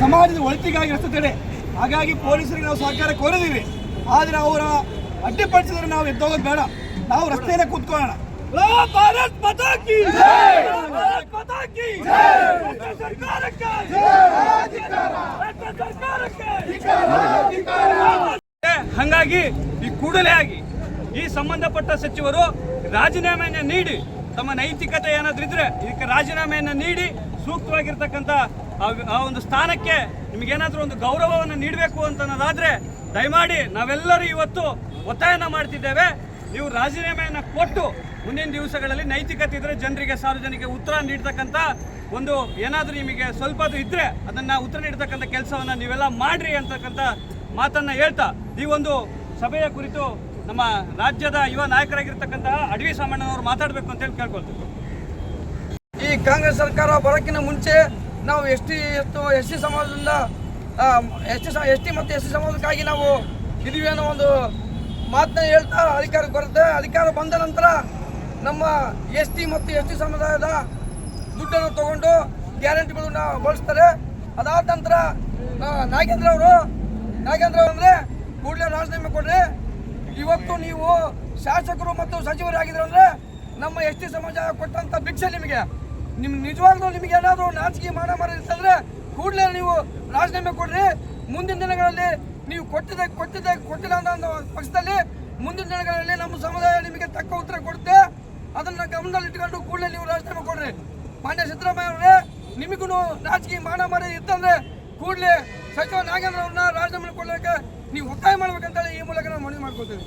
ಸಮಾಜದ ಒಳಿತಿಗಾಗಿ ರಸ್ತೆ ತಡೆ ಹಾಗಾಗಿ ಪೊಲೀಸರಿಗೆ ನಾವು ಸಹಕಾರ ಕೋರಿದೀವಿ ಆದರೆ ಅವರ ಅಡ್ಡಿಪಡಿಸಿದ್ರೆ ನಾವು ಎದ್ದೋಗೋದು ಬೇಡ. ನಾವು ರಸ್ತೆಯಲ್ಲೇ ಕೂತ್ಕೊಳ್ಳೋಣ. ಸರ್ಕಾರಕ್ಕೆ ಹಂಗಾಗಿ ಈ ಕೂಡಲೇ ಆಗಿ ಈ ಸಂಬಂಧಪಟ್ಟ ಸಚಿವರು ರಾಜೀನಾಮೆಯನ್ನು ನೀಡಿ, ತಮ್ಮ ನೈತಿಕತೆ ಏನಾದ್ರೂ ಇದ್ರೆ ಇದಕ್ಕೆ ರಾಜೀನಾಮೆಯನ್ನು ನೀಡಿ ಸೂಕ್ತವಾಗಿರ್ತಕ್ಕಂಥ ಆ- ಒಂದು ಸ್ಥಾನಕ್ಕೆ ನಿಮಗೇನಾದರೂ ಒಂದು ಗೌರವವನ್ನು ನೀಡಬೇಕು ಅಂತ ಅನ್ನೋದಾದ್ರೆ ದಯಮಾಡಿ ನಾವೆಲ್ಲರೂ ಇವತ್ತು ಒತ್ತಾಯನ ಮಾಡ್ತಿದ್ದೇವೆ. ನೀವು ರಾಜೀನಾಮೆಯನ್ನು ಕೊಟ್ಟು ಮುಂದಿನ ದಿವಸಗಳಲ್ಲಿ ನೈತಿಕತೆ ಇದ್ದರೆ ಜನರಿಗೆ ಸಾರ್ವಜನಿಕ ಉತ್ತರ ನೀಡ್ತಕ್ಕಂಥ ಒಂದು ಏನಾದರೂ ನಿಮಗೆ ಸ್ವಲ್ಪ ಇದ್ದರೆ ಅದನ್ನು ಉತ್ತರ ನೀಡ್ತಕ್ಕಂಥ ಕೆಲಸವನ್ನ ನೀವೆಲ್ಲ ಮಾಡ್ರಿ ಅಂತಕ್ಕಂಥ ಮಾತನ್ನ ಹೇಳ್ತಾ ಈ ಒಂದು ಸಭೆಯ ಕುರಿತು ನಮ್ಮ ರಾಜ್ಯದ ಯುವ ನಾಯಕರಾಗಿರ್ತಕ್ಕಂತಹ ಅಡವಿ ಸಾಮಣ್ಣನವರು ಮಾತಾಡಬೇಕು ಅಂತ ಹೇಳಿ ಕೇಳ್ಕೊಳ್ತೀವಿ ಈ ಕಾಂಗ್ರೆಸ್ ಸರ್ಕಾರ ಬರೋಕ್ಕಿಂತ ಮುಂಚೆ ನಾವು ಎಸ್ ಟಿ ಎಸ್ ಟಿ ಸಮಾಜದಿಂದ ಎಸ್ ಟಿ ಎಸ್ ಟಿ ಮತ್ತು ಎಸ್ ಸಿ ಸಮಾಜಕ್ಕಾಗಿ ನಾವು ಇದೀವಿ ಅನ್ನೋ ಒಂದು ಮಾತನ್ನ ಹೇಳ್ತಾ ಅಧಿಕಾರಕ್ಕೆ ಬರುತ್ತೆ. ಅಧಿಕಾರ ಬಂದ ನಂತರ ನಮ್ಮ ಎಸ್ ಟಿ ಮತ್ತು ಎಸ್ ಟಿ ಸಮುದಾಯದ ದುಡ್ಡನ್ನು ತಗೊಂಡು ಗ್ಯಾರಂಟಿಗಳನ್ನ ಬಳಸ್ತಾರೆ. ಅದಾದ ನಂತರ ನಾಗೇಂದ್ರ ಅವರು, ನಾಗೇಂದ್ರ ಅಂದರೆ ಕೂಡಲೇ ರಾಜೀನಾಮೆ ಕೊಡ್ರಿ ಇವತ್ತು ನೀವು ಶಾಸಕರು ಮತ್ತು ಸಚಿವರಾಗಿದ್ರು ಅಂದರೆ ನಮ್ಮ ಎಸ್ ಟಿ ಸಮಾಜ ಕೊಟ್ಟಂಥ ಭಿಕ್ಷೆ ನಿಮಗೆ. ನಿಮ್ ನಿಜವಾಗ್ಲೂ ನಿಮಗೆ ಏನಾದರೂ ನಾಚಿಕೆ ಮಾಡ ಮಾಡಿದ್ರೆ ಕೂಡಲೇ ನೀವು ರಾಜೀನಾಮೆ ಕೊಡ್ರಿ. ಮುಂದಿನ ದಿನಗಳಲ್ಲಿ ನೀವು ಕೊಟ್ಟಿದೆ ಕೊಟ್ಟಿದೆ, ಕೊಟ್ಟಿಲ್ಲ ಅನ್ನೋ ಪಕ್ಷದಲ್ಲಿ ಮುಂದಿನ ದಿನಗಳಲ್ಲಿ ನಮ್ಮ ಸಮುದಾಯ ನಿಮಗೆ ತಕ್ಕ ಉತ್ತರ ಕೊಡುತ್ತೆ. ಅದನ್ನ ಗಮನದಲ್ಲಿ ಇಟ್ಕೊಂಡು ಕೂಡಲೇ ನೀವು ರಾಜೀನಾಮೆ ಕೊಡ್ರಿ. ಮಾನ್ಯ ಸಿದ್ದರಾಮಯ್ಯ ಅವರೇ ನಿಮಗೂ ನಾಚಿಕೆ ಮಾಡ ಮಾಡಿ ಇತ್ತಂದ್ರೆ ಕೂಡಲೇ ಸಚಿವ ನಾಗೇಂದ್ರ ಅವ್ರನ್ನ ರಾಜೀನಾಮೆ ಕೊಡ್ಲಿಕ್ಕೆ ನೀವು ಒತ್ತಾಯ ಮಾಡ್ಬೇಕಂತೇಳಿ ಈ ಮೂಲಕ ನಾವು ಮನವಿ ಮಾಡ್ಕೊಳ್ತೀವಿ.